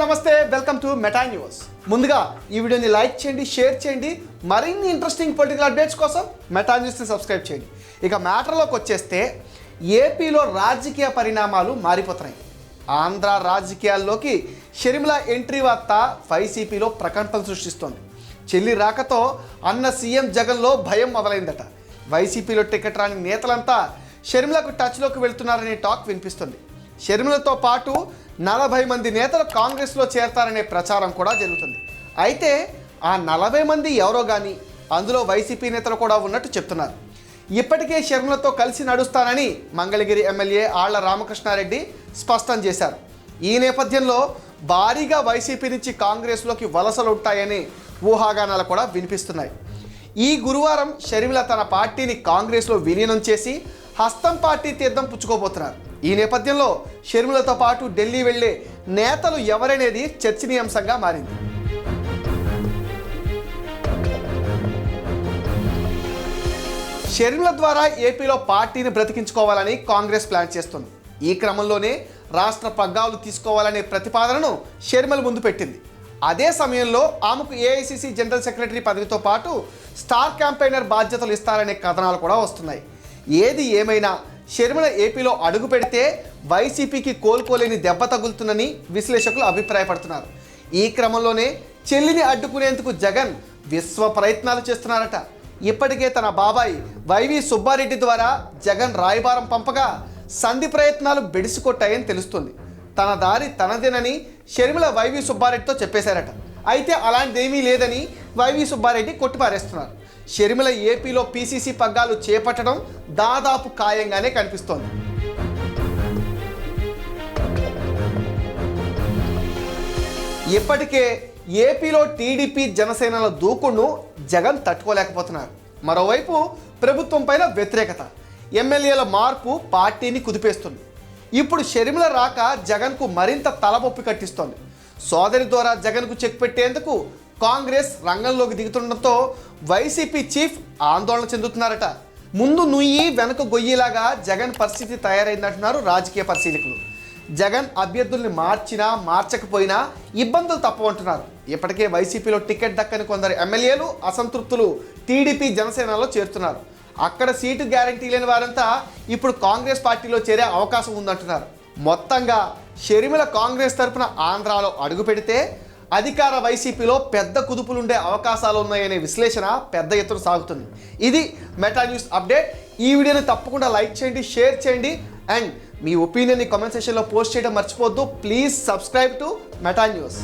నమస్తే welcome to Meta news. ముందుగా ఈ వీడియోని లైక్ చేయండి షేర్ చేయండి మరిన్ని ఇంట్రెస్టింగ్ పొలిటికల్ అప్డేట్స్ కోసం మెటా న్యూస్ని సబ్స్క్రైబ్ చేయండి. ఇక మ్యాటర్లోకి వచ్చేస్తే ఏపీలో రాజకీయ పరిణామాలు మారిపోతున్నాయి. ఆంధ్ర రాజకీయాల్లోకి షర్మిల ఎంట్రీ వార్త వైసీపీలో ప్రకంపన సృష్టిస్తోంది. చెల్లి రాకతో అన్న సీఎం జగన్లో భయం మొదలైందట. వైసీపీలో టికెట్ రాని నేతలంతా షర్మిలకు టచ్లోకి వెళ్తున్నారనే టాక్ వినిపిస్తుంది. షర్మిలతో పాటు నలభై మంది నేతలు కాంగ్రెస్లో చేరతారనే ప్రచారం కూడా జరుగుతుంది. అయితే ఆ నలభై మంది ఎవరో కానీ అందులో వైసీపీ నేతలు కూడా ఉన్నట్టు చెప్తున్నారు. ఇప్పటికే షర్మిలతో కలిసి నడుస్తానని మంగళగిరి ఎమ్మెల్యే ఆళ్ళ రామకృష్ణారెడ్డి స్పష్టం చేశారు. ఈ నేపథ్యంలో భారీగా వైసీపీ నుంచి కాంగ్రెస్లోకి వలసలు ఉంటాయని ఊహాగానాలు కూడా వినిపిస్తున్నాయి. ఈ గురువారం షర్మిల తన పార్టీని కాంగ్రెస్లో విలీనం చేసి హస్తం పార్టీ తీర్థం పుచ్చుకోబోతున్నారు. ఈ నేపథ్యంలో షర్మిలతో పాటు ఢిల్లీ వెళ్ళే నేతలు ఎవరనేది చర్చనీయాంశంగా మారింది. షర్మిల ద్వారా ఏపీలో పార్టీని బ్రతికించుకోవాలని కాంగ్రెస్ ప్లాన్ చేస్తుంది. ఈ క్రమంలోనే రాష్ట్ర పగ్గాలు తీసుకోవాలనే ప్రతిపాదనను షర్మిల ముందు పెట్టింది. అదే సమయంలో ఆమెకు ఏఐసిసి జనరల్ సెక్రటరీ పదవితో పాటు స్టార్ క్యాంపెయినర్ బాధ్యతలు ఇస్తారనే కథనాలు కూడా వస్తున్నాయి. ఏది ఏమైనా షర్మిల ఏపీలో అడుగు పెడితే వైసీపీకి కోలుకోలేని దెబ్బ తగులుతుందని విశ్లేషకులు అభిప్రాయపడుతున్నారు. ఈ క్రమంలోనే చెల్లిని అడ్డుకునేందుకు జగన్ విశ్వ ప్రయత్నాలు చేస్తున్నారట. ఇప్పటికే తన బాబాయ్ వైవి సుబ్బారెడ్డి ద్వారా జగన్ రాయబారం పంపగా సంధి ప్రయత్నాలు బెడిసికొట్టాయని తెలుస్తుంది. తన దారి తనదేనని షర్మిల వైవి సుబ్బారెడ్డితో చెప్పేశారట. అయితే అలాంటిదేమీ లేదని వైవి సుబ్బారెడ్డి కొట్టిపారేస్తున్నారు. షర్మిల ఏపీలో పీసీసీ పగ్గాలు చేపట్టడం దాదాపు ఖాయంగానే కనిపిస్తోంది. ఇప్పటికే ఏపీలో టీడీపీ జనసేనల దూకుడును జగన్ తట్టుకోలేకపోతున్నారు. మరోవైపు ప్రభుత్వం పైన వ్యతిరేకత. ఎమ్మెల్యేల మార్పు పార్టీని కుదిపేస్తుంది. ఇప్పుడు షర్మిల రాక జగన్కు మరింత తలబొప్పి కట్టిస్తోంది. సోదరి ద్వారా జగన్కు చెక్ పెట్టేందుకు కాంగ్రెస్ రంగంలోకి దిగుతుండటంతో వైసీపీ చీఫ్ ఆందోళన చెందుతున్నారట. ముందు నుయ్యి వెనక గొయ్యిలాగా జగన్ పరిస్థితి తయారైందంటున్నారు రాజకీయ పరిశీలకులు. జగన్ అభ్యర్థుల్ని మార్చినా మార్చకపోయినా ఇబ్బందులు తప్పవంటున్నారు. ఇప్పటికే వైసీపీలో టికెట్ దక్కని కొందరు ఎమ్మెల్యేలు అసంతృప్తులు టీడీపీ జనసేనలో చేరుతున్నారు. అక్కడ సీటు గ్యారంటీ లేని వారంతా ఇప్పుడు కాంగ్రెస్ పార్టీలో చేరే అవకాశం ఉందంటున్నారు. మొత్తంగా షర్మిల కాంగ్రెస్ తరపున ఆంధ్రాలో అడుగు పెడితే అధికార వైసీపీలో పెద్ద కుదుపులుండే అవకాశాలు ఉన్నాయనే విశ్లేషణ పెద్ద ఎత్తున సాగుతుంది. ఇది మెటా న్యూస్ అప్డేట్. ఈ వీడియోని తప్పకుండా లైక్ చేయండి షేర్ చేయండి అండ్ మీ ఒపీనియన్ని కామెంట్ సెక్షన్లో పోస్ట్ చేయడం మర్చిపోవద్దు. Please subscribe to Meta news.